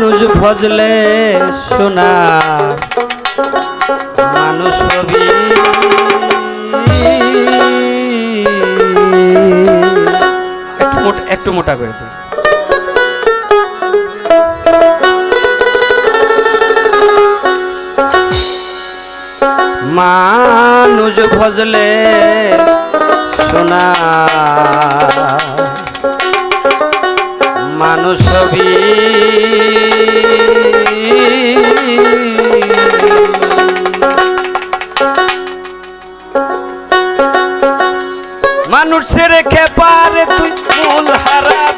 মানুষ ভজলে সোনা, মানুষ হবি একটু মোটা একটু মোটা করে দিই। মানুষ ভজলে সোনা, মানুষ হবি মানুষের খেপার তুই মূল হারাবি।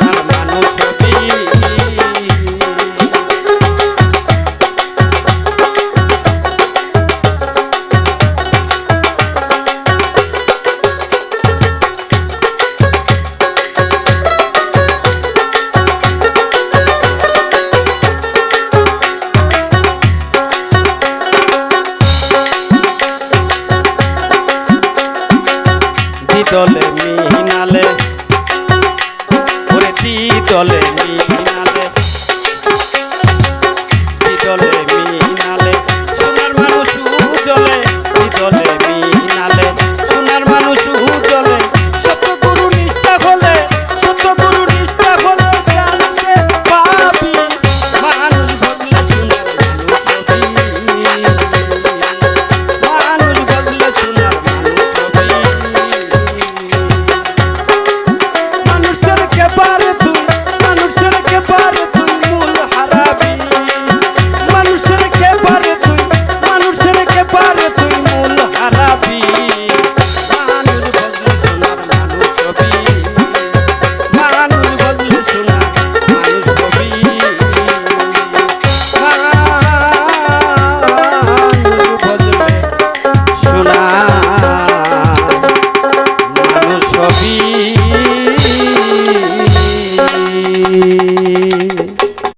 দিদলে মিহিনালে ওরে দিদলে মিহিনালে